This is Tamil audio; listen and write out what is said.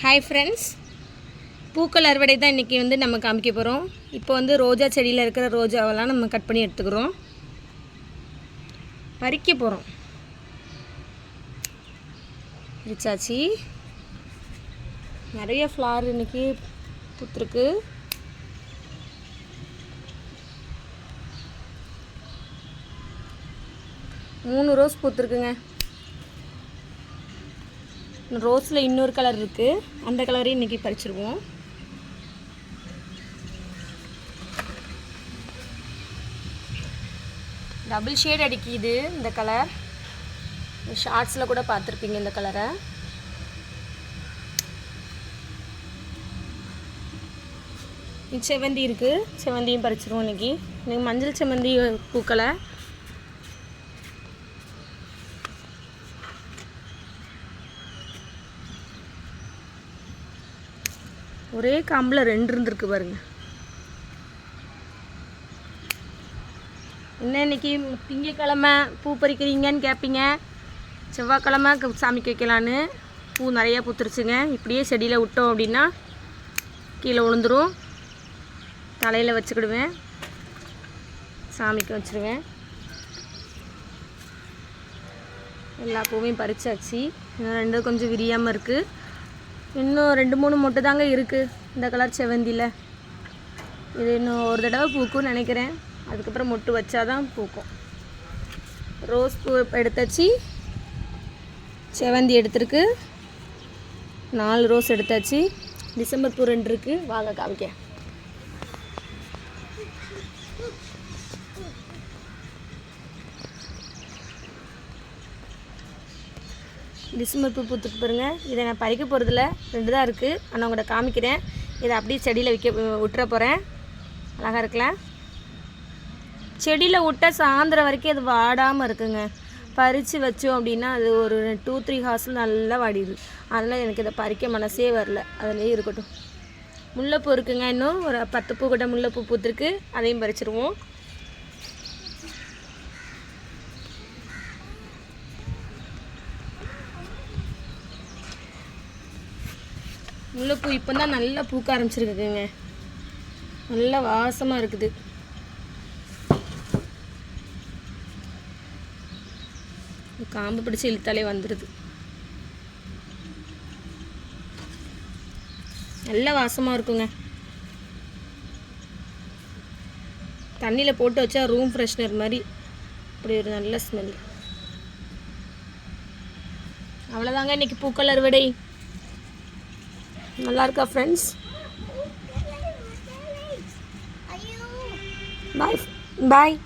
ஹாய் ஃப்ரெண்ட்ஸ் பூக்கள் அறுவடை தான் இன்றைக்கி வந்து நம்ம காமிக்க போகிறோம் இப்போ வந்து ரோஜா செடியில் இருக்கிற ரோஜாவெல்லாம் நம்ம கட் பண்ணி எடுத்துக்கிறோம். பறிக்க போகிறோம் ரிச்சாச்சி நிறைய ஃப்ளார் இன்றைக்கி பூத்துருக்கு. மூணு ரோஸ் பூத்துருக்குங்க. ரோஸில் இன்னொரு கலர் இருக்குது அந்த கலரையும் இன்றைக்கி பறிச்சிருவோம். டபுள் ஷேட் அடிக்குது இந்த கலர் ஷார்ட்ஸில் கூட பார்த்துருப்பீங்க இந்த கலரை செவந்தி இருக்குது செவந்தியும் பறிச்சிருவோம் இன்றைக்கி இன்னைக்கு மஞ்சள் செவந்தி பூக்களை. ஒரே காம்பில் ரெண்டு இருந்திருக்கு பாருங்க. என்ன இன்னைக்கு திங்கக்கிழமை பூ பறிக்கிறீங்கன்னு கேட்பீங்க செவ்வாய்க்கிழமை சாமிக்கு வைக்கலான்னு பூ நிறையா பூத்துருச்சுங்க. இப்படியே செடியில் விட்டோம் அப்படின்னா கீழே விழுந்துரும். தலையில் வச்சுக்கிடுவேன். சாமிக்கு வச்சுருவேன். எல்லா பூவையும் பறிச்சாச்சு. இன்னும் ரெண்டும் கொஞ்சம் விரியாமல் இருக்குது இன்னும் ரெண்டு மூணு மொட்டை தாங்க இருக்குது இந்த கலர் செவந்தியில் இது இன்னும் ஒரு தடவை பூக்கும்னு நினைக்கிறேன். அதுக்கப்புறம் மொட்டு வச்சாதான் பூக்கும். ரோஸ் பூ எடுத்தாச்சு. செவந்தி எடுத்திருக்கு. நாலு ரோஸ் எடுத்தாச்சு. டிசம்பர் பூ ரெண்டு இருக்குது வாங்க காமிக்க. டிசம்பர் பூ பூத்துட்டு பாருங்க. இதை நான் பறிக்க போகிறதுல ரெண்டு தான் இருக்குது ஆனால் உங்கள்கிட்ட காமிக்கிறேன். இதை அப்படியே செடியில் விற்க விட்டுற போகிறேன் அழகாக இருக்கலாம். செடியில் விட்ட சாயந்தரம் வரைக்கும் அது வாடாமல் இருக்குங்க. பறித்து வச்சோம் அப்படின்னா அது ஒரு டூ த்ரீ ஹார்ஸில் நல்லா வாடிடுது. அதனால் எனக்கு இதை பறிக்க மனசே வரல. அதுலேயே இருக்கட்டும். முல்லைப்பூ இருக்குங்க இன்னும். ஒரு பத்து பூ கிட்ட முல்லைப்பூ பூத்துருக்கு. அதையும் பறிச்சிருவோம். முல்லைப்பூ இப்போ தான் நல்லா பூக்க ஆரம்பிச்சிருக்குங்க நல்லா வாசமாக இருக்குது. காம்பு பிடிச்சி இழுத்தாலே வந்துடுது நல்ல வாசமாக இருக்குங்க. தண்ணியில் போட்டு வச்சா ரூம் ஃப்ரெஷ்னர் மாதிரி. அப்படி ஒரு நல்ல ஸ்மெல் அவ்வளோதாங்க இன்றைக்கி பூக்கள் அறுவடை நல்லா இருக்கா ஃப்ரெண்ட்ஸ் பாய் பாய்